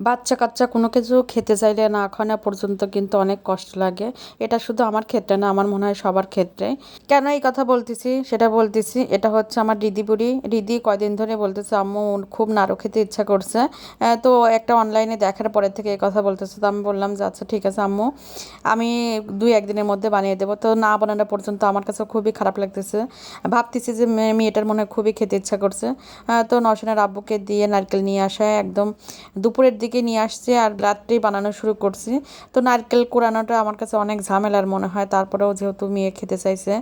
বাচ্চা কাচ্চা কোনো কিছু খেতে চাইলে না খাওয়ানো পর্যন্ত কিন্তু অনেক কষ্ট লাগে। এটা শুধু আমার ক্ষেত্রে না, আমার মনে হয় সবার ক্ষেত্রে। কেন এই কথা বলতেছি? সেটা বলতেছি, এটা হচ্ছে আমার দিদি বুড়ি দিদি কয়দিন ধরে বলতেছে, আম্মু খুব নাড়ু খেতে ইচ্ছা করছে। তো একটা অনলাইনে দেখার পরে থেকে এই কথা বলতেছে। তো আমি বললাম যে আচ্ছা ঠিক আছে, আম্মু, আমি দুই একদিনের মধ্যে বানিয়ে দেবো। তো না বানানো পর্যন্ত আমার কাছে খুবই খারাপ লাগতেছে। ভাবতেছি যে মেয়ে- মেয়েটার মনে হয় খুবই খেতে ইচ্ছা করছে। তো নশনের আব্বুকে দিয়ে নারকেল নিয়ে আসা, একদম দুপুরের দিকে নিয়ে আসছি আর রাত্রেই বানানো শুরু করছি। তো নারকেল কোরানোটা আমার কাছে অনেক ঝামেলার মনে হয়, তারপরেও যেহেতু মেয়ে খেতে চাইছে,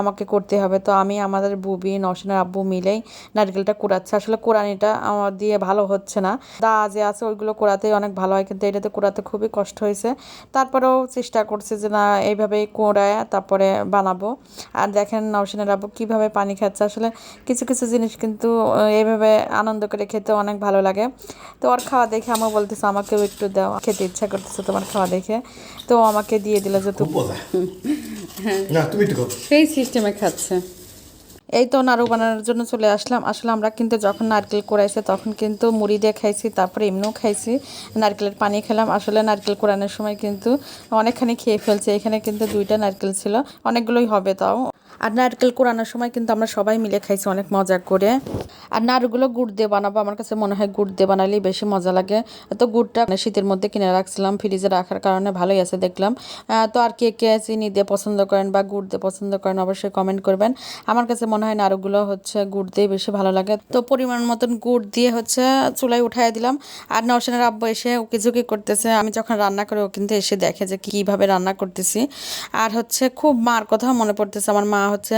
আমাকে করতে হবে। তো আমি আমাদের বুবি নশনের আব্বু মিলেই নারকেলটা কোরাচ্ছে আসলে কোরআনিটা আমার দিয়ে ভালো হচ্ছে না। দা যে আছে ওইগুলো কোরাতেই অনেক ভালো হয়, কিন্তু এটাতে কোরাতে খুবই কষ্ট হয়েছে। তারপরেও চেষ্টা করছি যে না, এইভাবেই কোরায় তারপরে বানাবো। আর দেখেন নওশিনের আব্বু কীভাবে পানি খাচ্ছে। আসলে কিছু কিছু জিনিস কিন্তু এইভাবে আনন্দ করে খেতে অনেক ভালো লাগে। তো ওর খাওয়া দেখে আমার বলতেছে আমাকেও একটু দাও খেতে ইচ্ছা করতেছে তোমার খাওয়া দেখে। তো আমাকে দিয়ে দিল যে সেই সিস্টেমে খাচ্ছে। এই তো নাড়ু বানানোর জন্য চলে আসলাম। আসলে আমরা কিন্তু যখন নারকেল কোড়াইছে তখন কিন্তু মুড়ি দিয়ে খাইছি তারপরে এমনিও খাইছি। নারকেলের পানি খেলাম। আসলে নারকেল কোড়ানোর সময় কিন্তু অনেকখানি খেয়ে ফেলছে। এখানে কিন্তু দুইটা নারকেল ছিল। অনেকগুলোই হবে তাও। আর নারকেল কোড়ানোর সময় কিন্তু আমরা সবাই মিলে খাইছি অনেক মজা করে। আর নাড়ুগুলো গুড় দিয়ে বানাবো, আমার কাছে মনে হয় গুড় দিয়ে বানালেই বেশি মজা লাগে। তো গুড়টা মানে শীতের মধ্যে কিনে রাখছিলাম, ফ্রিজে রাখার কারণে ভালোই আছে দেখলাম। তো আর কে কে চিনি দিয়ে পছন্দ করেন বা গুড় দিয়ে পছন্দ করেন অবশ্যই কমেন্ট করবেন। আমার কাছে মনে হয় নাড়ুগুলো হচ্ছে গুড় দিয়ে বেশি ভালো লাগে। তো পরিমাণ মতন গুড় দিয়ে হচ্ছে চুলায় উঠাই দিলাম। আর নরসেনের আব্বু এসে উকিঝুঁকি করতেছে। আমি যখন রান্না করি ও কিন্তু এসে দেখে যে কীভাবে রান্না করতেছি। আর হচ্ছে খুব মার কথা মনে পড়তেছে। আমার মা হচ্ছে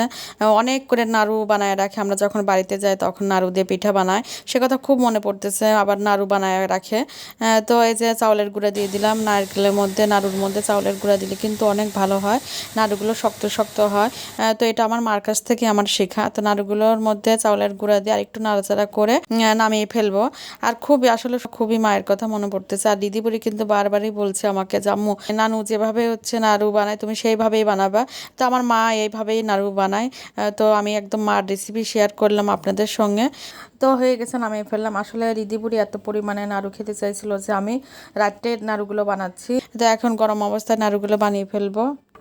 অনেক করে নাড়ু বানায় রাখে। আমরা যখন বাড়িতে যাই তখন নাড়ু দিয়ে পিঠা বানায়। সে কথা খুব মনে পড়তেছে, আবার নাড়ু বানায় রাখে। তো এই যে চাউলের গুঁড়া দিয়ে দিলাম, নারকেলের মধ্যে, নাড়ুর মধ্যে চাউলের গুঁড়া দিলে কিন্তু অনেক ভালো হয়। নাড়ুগুলো শক্ত শক্ত হয়। তো এটা আমার মার কাছ থেকে আমার শেখা। তো নাড়ুগুলোর মধ্যে চাউলের গুঁড়া দিয়ে আরেকটু নাড়াচাড়া করে নামিয়ে ফেলব। আর খুবই, আসলে খুবই মায়ের কথা মনে পড়তেছে। আর দিদি বুড়ি কিন্তু বারবারই বলছে আমাকে যে, আম্মু, নানু যেভাবে হচ্ছে নাড়ু বানায়, তুমি সেইভাবেই বানাবা। তো আমার মা এইভাবেই নাড়ু বানায় বানাই। তো আমি একদম মার রেসিপি শেয়ার করলাম আপনাদের সঙ্গে। তো হয়ে গেছে আমি ফেললাম। আসলে রিদিপুরি এত পরিমাণে নাড়ু খেতে চাইছিল যে আমি রাত্রে নাড়ুগুলো বানাচ্ছি। তো এখন গরম অবস্থায় নাড়ুগুলো বানিয়ে ফেলব।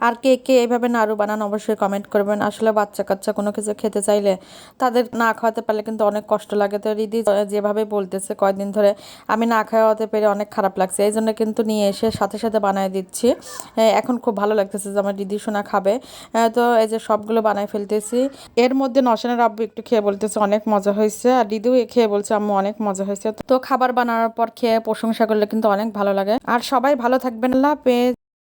আর কে কে এইভাবে নাড়ু বানান অবশ্যই কমেন্ট করবেন। আসলে বাচ্চা কাচ্চা কোনো কিছু খেতে চাইলে তাদের না খাওয়াতে পারলে কিন্তু অনেক কষ্ট লাগে। তো রিদি যেভাবে বলতেছে কয়দিন ধরে, আমি না খাওয়াতে পেরে অনেক খারাপ লাগছে। এই জন্য কিন্তু নিয়ে এসে সাথে সাথে বানিয়ে দিচ্ছি। এখন খুব ভালো লাগতেছে যে আমার দিদি সোনা খাবে। তো এই যে সবগুলো বানাই ফেলতেছি। এর মধ্যে নশনের আব্বু একটু খেয়ে বলতেছে, অনেক মজা হয়েছে। আর দিদিও খেয়ে বলছে, আম্মু, অনেক মজা হয়েছে। তো খাবার বানানোর পর খেয়ে প্রশংসা করলে কিন্তু অনেক ভালো লাগে। আর সবাই ভালো থাকবেন। আল্লাহ হাফেজ।